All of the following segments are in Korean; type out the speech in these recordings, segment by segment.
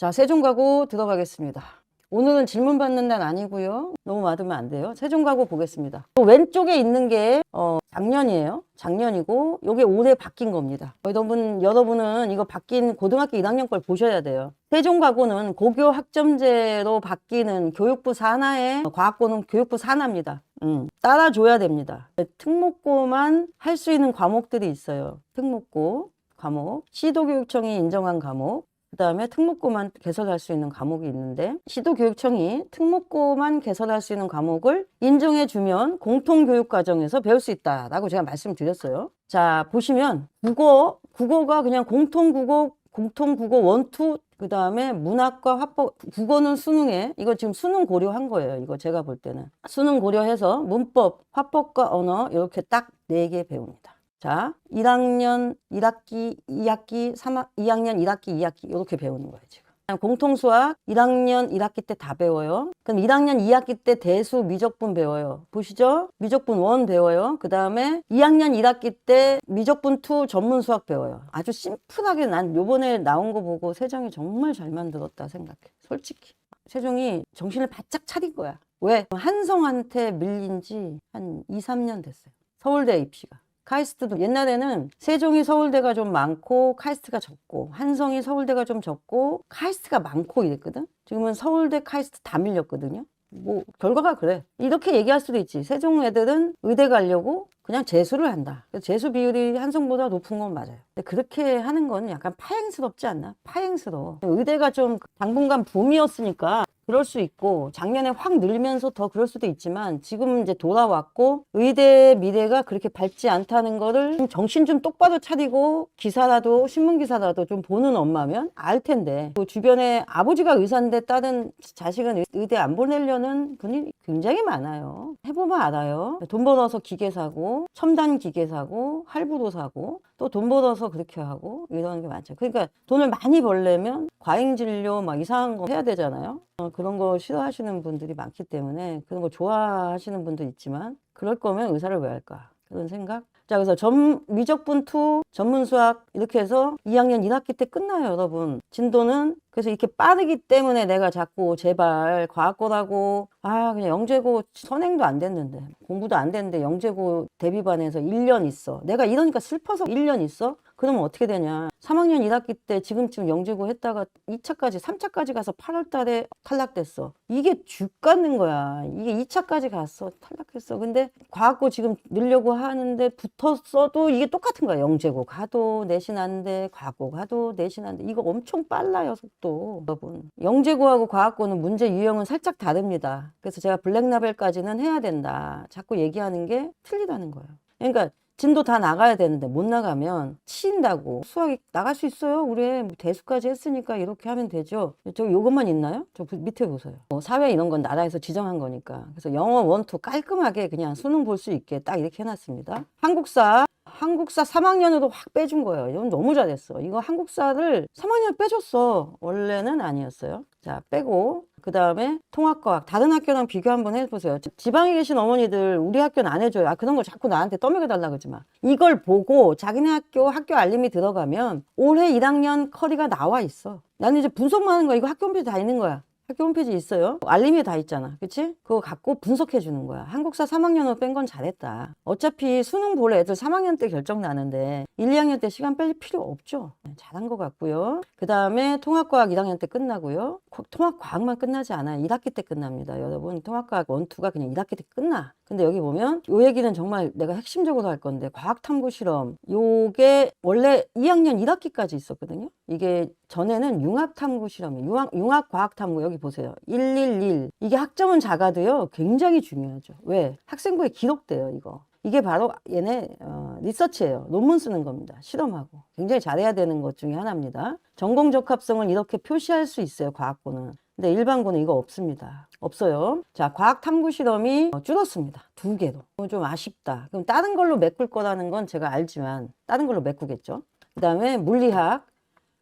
자, 세종가고 들어가겠습니다. 오늘은 질문 받는 날 아니고요. 너무 맞으면 안 돼요. 세종가고 보겠습니다. 또 왼쪽에 있는 게 어, 작년이에요. 작년이고 요게 올해 바뀐 겁니다. 여러분 여러분은 이거 바뀐 고등학교 1학년 걸 보셔야 돼요. 세종가고는 고교 학점제로 바뀌는 교육부 산하의 과학고는 교육부 산하입니다. 음, 따라줘야 됩니다. 특목고만 할 수 있는 과목들이 있어요. 특목고 과목, 시도교육청이 인정한 과목, 그 다음에 특목고만 개설할 수 있는 과목이 있는데 시도교육청이 특목고만 개설할 수 있는 과목을 인정해 주면 공통교육과정에서 배울 수 있다라고 제가 말씀드렸어요. 자 보시면 국어, 국어가 그냥 공통국어, 공통국어 원투 그 다음에 문학과 화법, 국어는 수능에, 이거 지금 수능 고려한 거예요. 이거 제가 볼 때는. 수능 고려해서 문법, 화법과 언어 이렇게 딱 네 개 배웁니다. 자, 1학년 1학기, 2학기, 3학, 2학년 1학기, 2학기 이렇게 배우는 거예요, 지금. 공통수학 1학년 1학기 때 다 배워요. 그럼 1학년 2학기 때 대수 미적분 배워요. 보시죠? 미적분 1 배워요. 그 다음에 2학년 1학기 때 미적분 2 전문 수학 배워요. 아주 심플하게 난 요번에 나온 거 보고 세정이 정말 잘 만들었다 생각해. 솔직히. 세종이 정신을 바짝 차린 거야. 왜? 한성한테 밀린 지 한 2, 3년 됐어요. 서울대 입시가. 카이스트도 옛날에는 세종이 서울대가 좀 많고 카이스트가 적고 한성이 서울대가 좀 적고 카이스트가 많고 이랬거든. 지금은 서울대 카이스트 다 밀렸거든요. 뭐 결과가 그래. 이렇게 얘기할 수도 있지. 세종 애들은 의대 가려고 그냥 재수를 한다. 재수 비율이 한성보다 높은 건 맞아요. 근데 그렇게 하는 거는 약간 파행스럽지 않나? 파행스러워. 의대가 좀 당분간 붐이었으니까 그럴 수 있고 작년에 확 늘면서 더 그럴 수도 있지만 지금 이제 돌아왔고 의대 미래가 그렇게 밝지 않다는 거를 좀 정신 좀 똑바로 차리고 기사라도 신문 기사라도 좀 보는 엄마면 알 텐데 또 주변에 아버지가 의사인데 다른 자식은 의대 안 보내려는 분이 굉장히 많아요. 해보면 알아요. 돈 벌어서 기계 사고 첨단 기계 사고 할부로 사고 또 돈 벌어서 그렇게 하고 이러는 게 많죠. 그러니까 돈을 많이 벌려면 과잉 진료 막 이상한 거 해야 되잖아요. 어, 그런 거 싫어하시는 분들이 많기 때문에 그런 거 좋아하시는 분도 있지만 그럴 거면 의사를 왜 할까? 그런 생각? 자 그래서 전 미적분 2 전문 수학 이렇게 해서 2학년 1학기 때 끝나요 여러분. 진도는 그래서 이렇게 빠르기 때문에 내가 자꾸 제발 과학고라고 아 그냥 영재고 선행도 안 됐는데 공부도 안 됐는데 영재고 대비반에서 1년 있어. 내가 이러니까 슬퍼서 1년 있어 그러면 어떻게 되냐? 3학년 1학기 때 지금쯤 영재고 했다가 2차까지 3차까지 가서 8월 달에 탈락됐어. 이게 죽 같는 거야. 이게 2차까지 갔어 탈락했어. 근데 과학고 지금 늘려고 하는데 붙었어도 이게 똑같은 거야. 영재고 가도 내신 안돼 과학고 가도 내신 안돼 이거 엄청 빨라요 속도. 여러분. 영재고하고 과학고는 문제 유형은 살짝 다릅니다. 그래서 제가 블랙라벨까지는 해야 된다. 자꾸 얘기하는 게 틀리다는 거예요. 그러니까 진도 다 나가야 되는데 못 나가면 치인다고. 수학이 나갈 수 있어요? 우리 뭐 대수까지 했으니까 이렇게 하면 되죠? 저 요것만 있나요? 저 부- 밑에 보세요. 뭐 사회 이런 건 나라에서 지정한 거니까. 그래서 영어 원투 깔끔하게 그냥 수능 볼 수 있게 딱 이렇게 해놨습니다. 한국사 한국사 3학년으로 확 빼준 거예요. 이건 너무 잘했어. 이거 한국사를 3학년 빼줬어. 원래는 아니었어요. 자 빼고 그 다음에 통합과학 다른 학교랑 비교 한번 해보세요. 지- 지방에 계신 어머니들 우리 학교는 안 해줘요. 아 그런 걸 자꾸 나한테 떠먹여 달라 그러지 마. 이걸 보고 자기네 학교 학교 알림이 들어가면 올해 1학년 커리가 나와 있어. 나는 이제 분석만 하는 거야. 이거 학교 홈페이지 다 있는 거야 학교 홈페이지 있어요. 알림이 다 있잖아. 그치? 그거 갖고 분석해 주는 거야. 한국사 3학년으로 뺀 건 잘했다. 어차피 수능 볼 애들 3학년 때 결정 나는데 1, 2학년 때 시간 뺄 필요 없죠. 네, 잘한 것 같고요. 그 다음에 통합과학 1학년 때 끝나고요. 코- 통합과학만 끝나지 않아요. 1학기 때 끝납니다. 여러분 통합과학 1, 2가 그냥 1학기 때 끝나. 근데 여기 보면 요 얘기는 정말 내가 핵심적으로 할 건데 과학탐구 실험 요게 원래 2학년 1학기까지 있었거든요. 이게 전에는 융합탐구 실험이에요. 융합, 융합과학탐구 여기 보세요. 111 이게 학점은 작아도요 굉장히 중요하죠. 왜? 학생부에 기록돼요 이거. 이게 바로 얘네 어, 리서치예요. 논문 쓰는 겁니다. 실험하고 굉장히 잘해야 되는 것 중에 하나입니다. 전공 적합성을 이렇게 표시할 수 있어요. 과학고는. 근데 일반고는 이거 없습니다. 없어요. 자, 과학 탐구 실험이 어, 줄었습니다. 두 개로. 어, 좀 아쉽다. 그럼 다른 걸로 메꿀 거라는 건 제가 알지만 다른 걸로 메꾸겠죠. 그 다음에 물리학.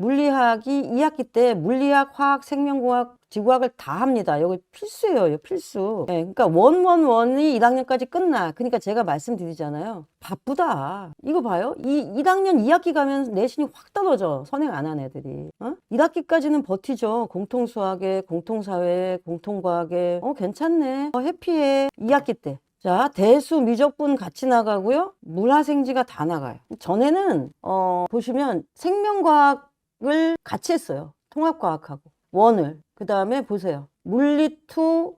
물리학이 2학기 때 물리학, 화학, 생명공학, 지구학을 다 합니다. 여기 필수예요. 필수. 예, 그러니까 원원원이 1학년까지 끝나. 그러니까 제가 말씀드리잖아요. 바쁘다. 이거 봐요. 이 1학년 2학기 가면 내신이 확 떨어져. 선행 안 한 애들이. 어? 1학기까지는 버티죠. 공통수학에, 공통사회에, 공통과학에. 어, 괜찮네. 어, 해피해. 2학기 때. 자, 대수, 미적분 같이 나가고요. 물화생지가 다 나가요. 전에는 어, 보시면 생명과학 을 같이 했어요. 통합과학하고 원을. 그 다음에 보세요. 물리2,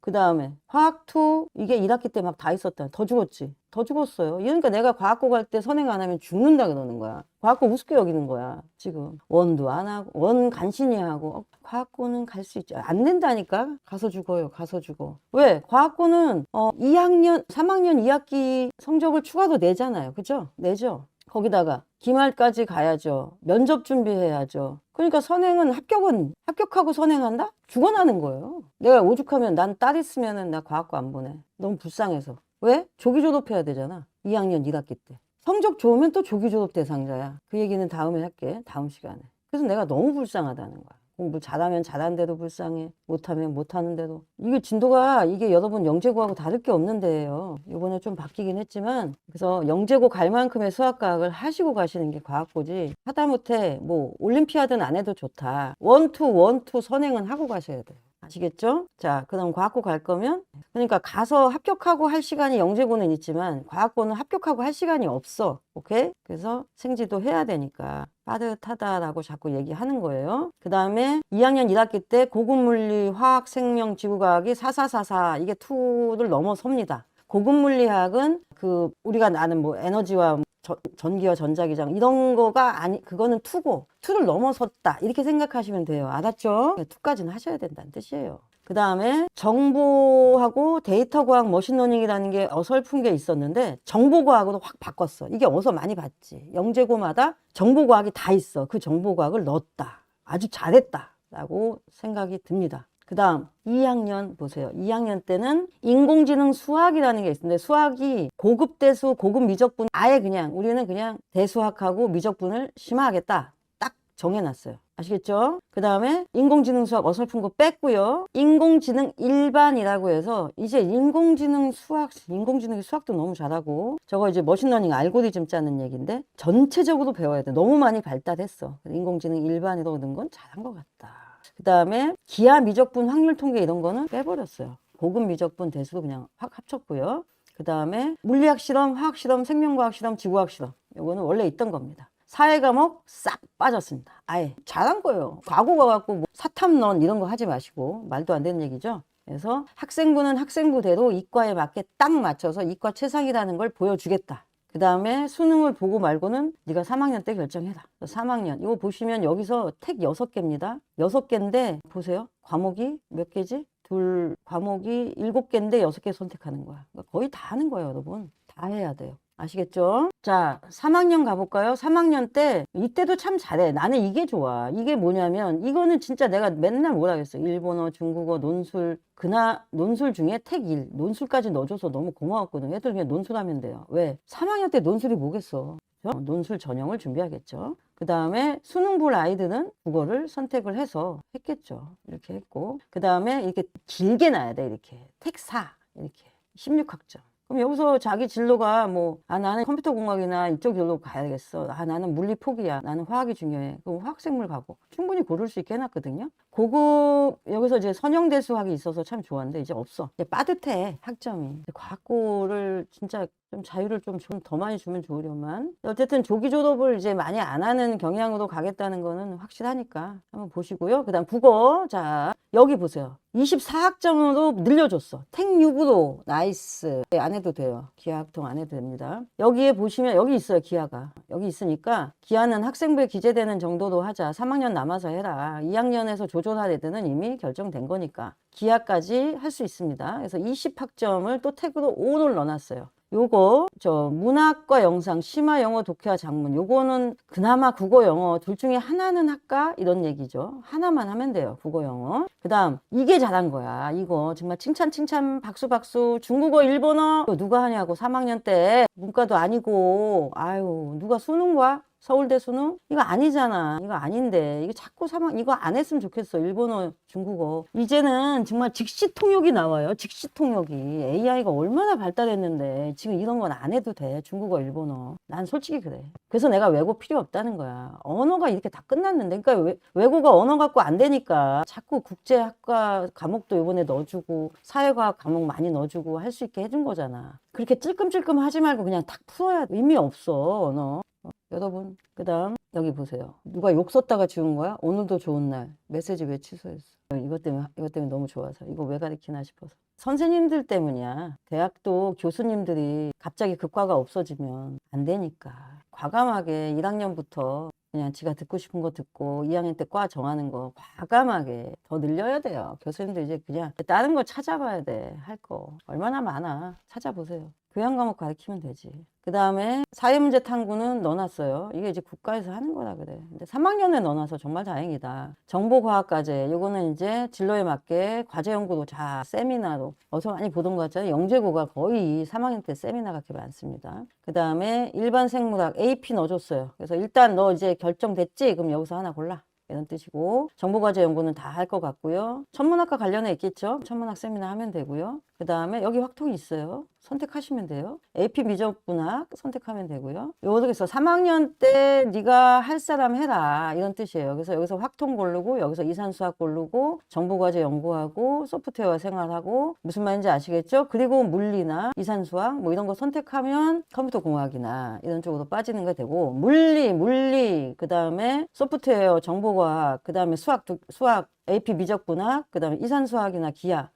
그 다음에 화학2 이게 1학기 때 막 다 있었다. 더 죽었지. 더 죽었어요. 그러니까 내가 과학고 갈 때 선행 안 하면 죽는다 그러는 거야. 과학고 우습게 여기는 거야. 지금 원도 안 하고 원 간신히 하고 어, 과학고는 갈 수 있죠. 안 된다니까. 가서 죽어요. 가서 죽어. 왜? 과학고는 어 2학년, 3학년 2학기 성적을 추가로 내잖아요. 그죠? 내죠. 거기다가 기말까지 가야죠. 면접 준비해야죠. 그러니까 선행은 합격은 합격하고 선행한다? 죽어나는 거예요. 내가 오죽하면 난 딸 있으면은 나 과학고 안 보내. 너무 불쌍해서. 왜? 조기 졸업해야 되잖아. 2학년 1학기 때. 성적 좋으면 또 조기 졸업 대상자야. 그 얘기는 다음에 할게. 다음 시간에. 그래서 내가 너무 불쌍하다는 거야. 공부 잘하면 잘하는데도 불쌍해. 못하면 못하는데도. 이게 진도가 이게 여러분 영재고하고 다를 게 없는 데예요. 이번에 좀 바뀌긴 했지만 그래서 영재고 갈 만큼의 수학과학을 하시고 가시는 게 과학고지. 하다못해 뭐 올림피아드는 안 해도 좋다. 원투 원투 선행은 하고 가셔야 돼요. 아시겠죠? 자, 그럼 과학고 갈 거면 그러니까 가서 합격하고 할 시간이 영재고는 있지만 과학고는 합격하고 할 시간이 없어. 오케이? 그래서 생지도 해야 되니까 빠듯하다라고 자꾸 얘기하는 거예요. 그 다음에 2학년 1학기 때 고급 물리, 화학, 생명, 지구과학이 4444 이게 2를 넘어섭니다. 고급 물리학은 그 우리가 나는 뭐 에너지와 저- 전기와 전자기장 이런 거가 아니 그거는 투고 투를 넘어섰다. 이렇게 생각하시면 돼요. 알았죠? 투까지는 하셔야 된다는 뜻이에요. 그 다음에 정보하고 데이터 과학 머신러닝이라는 게 어설픈 게 있었는데 정보 과학으로 확 바꿨어. 이게 어서 많이 봤지? 영재고마다 정보 과학이 다 있어. 그 정보 과학을 넣었다. 아주 잘했다. 라고 생각이 듭니다 그 다음 2학년 보세요. 2학년 때는 인공지능 수학이라는 게 있는데 수학이 고급 대수, 고급 미적분 아예 그냥 우리는 그냥 대수학하고 미적분을 심화하겠다. 딱 정해놨어요. 아시겠죠? 그 다음에 인공지능 수학 어설픈 거 뺐고요. 인공지능 일반이라고 해서 이제 인공지능 수학, 인공지능 수학도 너무 잘하고 저거 이제 머신러닝 알고리즘 짜는 얘기인데 전체적으로 배워야 돼. 너무 많이 발달했어. 인공지능 일반으로 넣은 건 잘한 것 같다. 그 다음에 기하 미적분 확률 통계 이런 거는 빼버렸어요. 고급 미적분 대수도 그냥 확 합쳤고요. 그 다음에 물리학 실험, 화학 실험, 생명과학 실험, 지구학 실험. 요거는 원래 있던 겁니다. 사회 과목 싹 빠졌습니다. 아예 잘한 거예요. 과거 가 갖고 뭐 사탐론 이런 거 하지 마시고 말도 안 되는 얘기죠. 그래서 학생부는 학생부대로 이과에 맞게 딱 맞춰서 이과 최상이라는 걸 보여주겠다. 그 다음에 수능을 보고 말고는 네가 3학년 때 결정해라. 3학년. 이거 보시면 여기서 택 6개입니다. 6개인데 보세요. 과목이 몇 개지? 둘 과목이 7개인데 6개 선택하는 거야. 그러니까 거의 다 하는 거예요, 여러분. 다 해야 돼요. 아시겠죠? 자, 3학년 가볼까요? 3학년 때, 이때도 참 잘해. 나는 이게 좋아. 이게 뭐냐면, 이거는 진짜 내가 맨날 뭐라 그랬어. 일본어, 중국어, 논술, 그나, 논술 중에 택 1, 논술까지 넣어줘서 너무 고마웠거든. 애들 그냥 논술하면 돼요. 왜? 3학년 때 논술이 뭐겠어. 그죠? 논술 전형을 준비하겠죠. 그 다음에 수능 볼 아이들은 국어를 선택을 해서 했겠죠. 이렇게 했고. 그 다음에 이렇게 길게 놔야 돼. 이렇게. 택 4. 이렇게. 16학점. 그럼 여기서 자기 진로가 뭐, 아, 나는 컴퓨터 공학이나 이쪽 진로 가야겠어. 아, 나는 물리 포기야. 나는 화학이 중요해. 그럼 화학생물 가고. 충분히 고를 수 있게 해놨거든요. 고급, 여기서 이제 선형대 수학이 있어서 참 좋았는데, 이제 없어. 이제 빠듯해, 학점이. 과학고를 진짜 좀 자유를 좀 더 많이 주면 좋으려만. 어쨌든 조기 졸업을 이제 많이 안 하는 경향으로 가겠다는 거는 확실하니까 한번 보시고요. 그 다음 국어. 자, 여기 보세요. 24학점으로 늘려줬어. 택6으로 나이스. 네, 안 해도 돼요. 기하학통 안 해도 됩니다. 여기에 보시면 여기 있어요. 기하가. 여기 있으니까 기하는 학생부에 기재되는 정도로 하자. 3학년 남아서 해라. 2학년에서 조절할 애들은 이미 결정된 거니까. 기하까지 할 수 있습니다. 그래서 20학점을 또 택으로 5를 넣어놨어요. 요거 저 문학과 영상, 심화 영어, 독해와 작문 요거는 그나마 국어 영어 둘 중에 하나는 할까 이런 얘기죠. 하나만 하면 돼요. 국어 영어. 그다음 이게 잘한 거야. 이거 정말 칭찬 칭찬 박수 박수. 중국어, 일본어 누가 하냐고 3학년 때 문과도 아니고 아유 누가 수능 봐? 서울대 수능 이거 아니잖아. 이거 아닌데 이거 자꾸 사망 이거 안 했으면 좋겠어. 일본어, 중국어. 이제는 정말 직시 통역이 나와요. 직시 통역이 AI가 얼마나 발달했는데 지금 이런 건 안 해도 돼. 중국어, 일본어. 난 솔직히 그래. 그래서 내가 외고 필요 없다는 거야. 언어가 이렇게 다 끝났는데. 그러니까 외, 외고가 언어 갖고 안 되니까 자꾸 국제학과 과목도 이번에 넣어주고 사회과학 과목 많이 넣어주고 할 수 있게 해준 거잖아. 그렇게 찔끔찔끔 하지 말고 그냥 탁 풀어야 돼. 의미 없어 언어. 어, 여러분 그다음 여기 보세요. 누가 욕 썼다가 지운 거야? 오늘도 좋은 날. 메시지 왜 취소했어? 이것 때문에 이것 때문에 너무 좋아서 이거 왜 가르치나 싶어서. 선생님들 때문이야. 대학도 교수님들이 갑자기 그 과가 없어지면 안 되니까. 과감하게 1학년부터 그냥 지가 듣고 싶은 거 듣고 2학년 때 과 정하는 거 과감하게 더 늘려야 돼요. 교수님들 이제 그냥 다른 거 찾아봐야 돼. 할 거. 얼마나 많아. 찾아보세요. 교양 과목 가르치면 되지. 그 다음에 사회문제 탐구는 넣어놨어요. 이게 이제 국가에서 하는 거라 그래. 근데 3학년에 넣어놔서 정말 다행이다. 정보과학과제, 요거는 이제 진로에 맞게 과제 연구도 자, 세미나로. 어서 많이 보던 것 같잖아요. 영재고가 거의 3학년 때 세미나가 그렇게 많습니다. 그 다음에 일반 생물학 AP 넣어줬어요. 그래서 일단 너 이제 결정됐지? 그럼 여기서 하나 골라. 이런 뜻이고 정보과제 연구는 다 할 것 같고요. 천문학과 관련해 있겠죠. 천문학 세미나 하면 되고요. 그 다음에 여기 확통이 있어요. 선택하시면 돼요. AP 미적분학 선택하면 되고요. 여기서 3학년 때 네가 할 사람 해라 이런 뜻이에요. 그래서 여기서 확통 고르고 여기서 이산수학 고르고 정보과제 연구하고 소프트웨어 생활하고 무슨 말인지 아시겠죠? 그리고 물리나 이산수학 뭐 이런 거 선택하면 컴퓨터 공학이나 이런 쪽으로 빠지는 게 되고 물리 물리 그 다음에 소프트웨어 정보과학 그 다음에 수학 두- 수학 AP 미적분학 그 다음에 이산수학이나 기하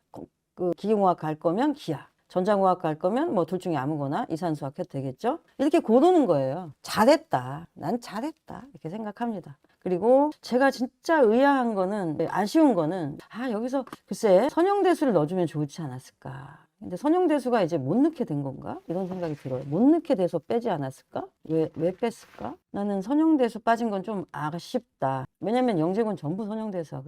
그 기계공학 갈 거면 기하, 전자공학 갈 거면 뭐 둘 중에 아무거나 이산수학 해도 되겠죠? 이렇게 고르는 거예요. 잘했다. 난 잘했다. 이렇게 생각합니다. 그리고 제가 진짜 의아한 거는 아쉬운 거는 아 여기서 글쎄 선형대수를 넣어주면 좋지 않았을까. 근데 선형대수가 이제 못 넣게 된 건가? 이런 생각이 들어요. 못 넣게 돼서 빼지 않았을까? 왜, 왜 뺐을까? 나는 선형대수 빠진 건 좀 아쉽다. 왜냐면 영재군 전부 선형대수 하거든.